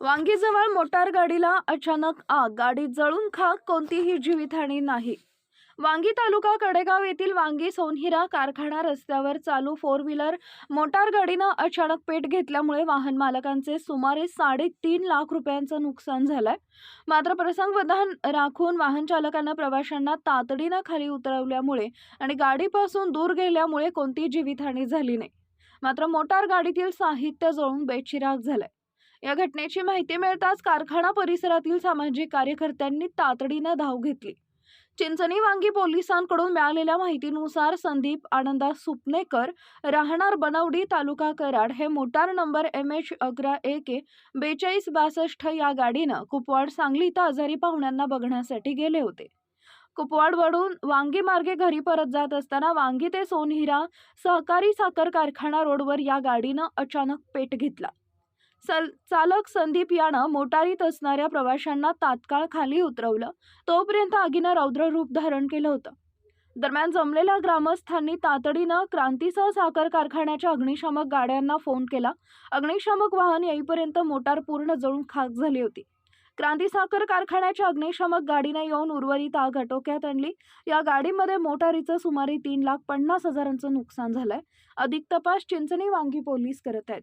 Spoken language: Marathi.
वांगीजवळ मोटार गाडीला अचानक आग गाडी जळून खाक कोणतीही जीवितहानी नाही. वांगी तालुका कडेगाव येथील वांगी सोनहिरा कारखाना रस्त्यावर चालू फोर व्हीलर मोटार गाडीनं अचानक पेट घेतल्यामुळे वाहन मालकांचे सुमारे साडेतीन लाख रुपयांचं नुकसान झालंय. मात्र प्रसंगवधान राखून वाहन चालकांना प्रवाशांना तातडीनं खाली उतरवल्यामुळे आणि गाडीपासून दूर गेल्यामुळे कोणतीही जीवितहानी झाली नाही. मात्र मोटार गाडीतील साहित्य जळून बेचिराग झालंय. या घटनेची माहिती मिळताच कारखाना परिसरातील सामाजिक कार्यकर्त्यांनी तातडीनं धाव घेतली. चिंचणी वांगी पोलिसांकडून मिळालेल्या माहितीनुसार संदीप आनंदा सुपनेकर राहणार बनवडी तालुका कराड हे मोटार नंबर एम एच अकरा ए के बेचाळीस बासष्ट या गाडीनं कुपवाड सांगली इथं आजारी पाहुण्यांना बघण्यासाठी गेले होते. कुपवाडवरून वांगी मार्गे घरी परत जात असताना वांगी ते सोनहिरा सहकारी साखर कारखाना रोडवर या गाडीनं अचानक पेट घेतला. चल चालक संदीप यानं मोटारीत असणाऱ्या प्रवाशांना तात्काळ खाली उतरवलं. तोपर्यंत आगीनं रौद्र रूप धारण केलं होतं. दरम्यान जमलेल्या ग्रामस्थांनी तातडीनं क्रांतीसह साखर कारखान्याच्या अग्निशामक गाड्यांना फोन केला. अग्निशामक वाहन येईपर्यंत मोटार पूर्ण जळून खाक झाली होती. क्रांती साखर कारखान्याच्या अग्निशामक गाडीने येऊन उर्वरित आग आटोक्यात आणली. या गाडीमध्ये मोटारीचं सुमारे तीन लाख पन्नास हजारांचं नुकसान झालंय. अधिक तपास चिंचणी वांगी पोलीस करत आहेत.